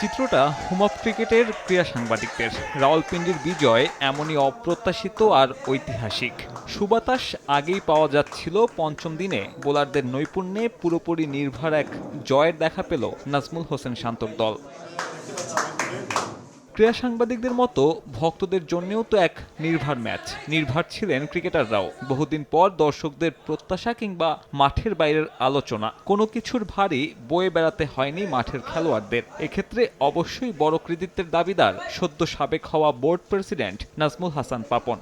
চিত্রটা home of ক্রিকেটের ক্রীড়া সাংবাদিকদের। রাওয়ালপিন্ডির বিজয় এমনই অপ্রত্যাশিত আর ঐতিহাসিক। সুবাতাস আগেই পাওয়া যাচ্ছিল পঞ্চম দিনে। বোলারদের নৈপুণ্যে পুরোপুরি নির্ভর এক জয়ের দেখা পেল নাজমুল হোসেন শান্তর দল। ক্রীড়া সাংবাদিকদের মতো ভক্তদের জন্যেও তো এক নির্ভার ম্যাচ। নির্ভার ছিলেন ক্রিকেটাররাও। বহুদিন পর দর্শকদের প্রত্যাশা কিংবা মাঠের বাইরের আলোচনা। কোনো কিছুর ভারী বয়ে বেড়াতে হয়নি মাঠের খেলোয়াড়দের। এক্ষেত্রে অবশ্যই বড় কৃতিত্বের দাবিদার সদ্য সাবেক হওয়া বোর্ড প্রেসিডেন্ট নাজমুল হাসান পাপন।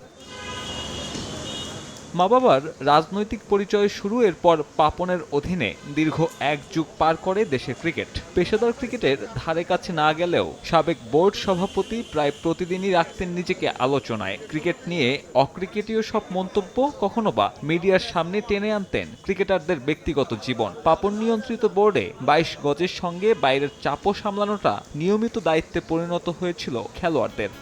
মা বাবার রাজনৈতিক পরিচয় শুরু এরপর পাপনের অধীনে দীর্ঘ এক যুগ পার করে দেশের ক্রিকেট। পেশাদার ক্রিকেটের ধারে কাছে না গেলেও সাবেক বোর্ড সভাপতি প্রায় প্রতিদিনই রাখতেন নিজেকে আলোচনায়। ক্রিকেট নিয়ে অক্রিকেটীয় সব মন্তব্য কখনো বা মিডিয়ার সামনে টেনে আনতেন ক্রিকেটারদের ব্যক্তিগত জীবন। পাপন নিয়ন্ত্রিত বোর্ডে বাইশ গজের সঙ্গে বাইরের চাপও সামলানোটা নিয়মিত দায়িত্বে পরিণত হয়েছিল খেলোয়াড়দের।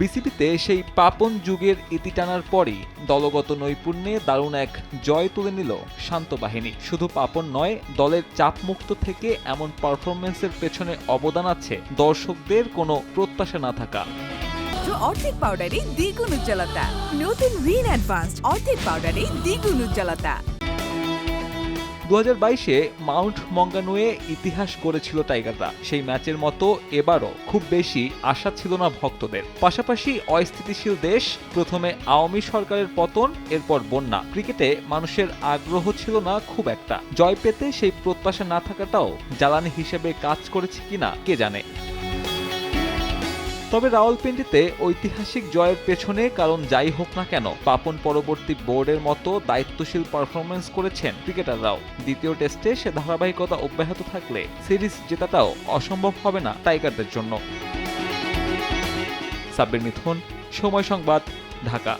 বিসিবিতে সেই পাপন যুগের ইতি টানার পরই দলগত নৈপুণ্যে দারুণ এক জয় তুলে নিল শান্ত বাহিনী। শুধু পাপন নয়, দলের চাপমুক্ত থেকে এমন পারফরমেন্সের পেছনে অবদান আছে দর্শকদের কোনো প্রত্যাশা না থাকা। অর্ধেক পাউডারে দ্বিগুণ উজ্জ্বলতা। নতুন রিন অ্যাডভান্সড অর্ধেক পাউডারে দ্বিগুণ উজ্জ্বলতা। দু হাজার বাইশে মাউন্ট মঙ্গানুয়ে ইতিহাস করেছিল টাইগাররা। সেই ম্যাচের মতো এবারও খুব বেশি আশা ছিল না ভক্তদের। পাশাপাশি অস্থিতিশীল দেশ, প্রথমে আওয়ামী সরকারের পতন, এরপর বন্যা। ক্রিকেটে মানুষের আগ্রহ ছিল না খুব একটা। জয় পেতে সেই প্রত্যাশা না থাকাটাও জ্বালানি হিসেবে কাজ করেছে কিনা, কে জানে? তবে রাওয়ালপিন্ডিতে ঐতিহাসিক জয়ের পেছনে, কারণ যাই হোক না কেন, পাপন পরবর্তী বোর্ডের মতো দায়িত্বশীল পারফরমেন্স করেছেন ক্রিকেটাররাও। দ্বিতীয় টেস্টে সে ধারাবাহিকতা অব্যাহত থাকলে সিরিজ জেতাটাও অসম্ভব হবে না টাইগারদের জন্য। সাব্বির মিথুন, সময় সংবাদ, ঢাকা।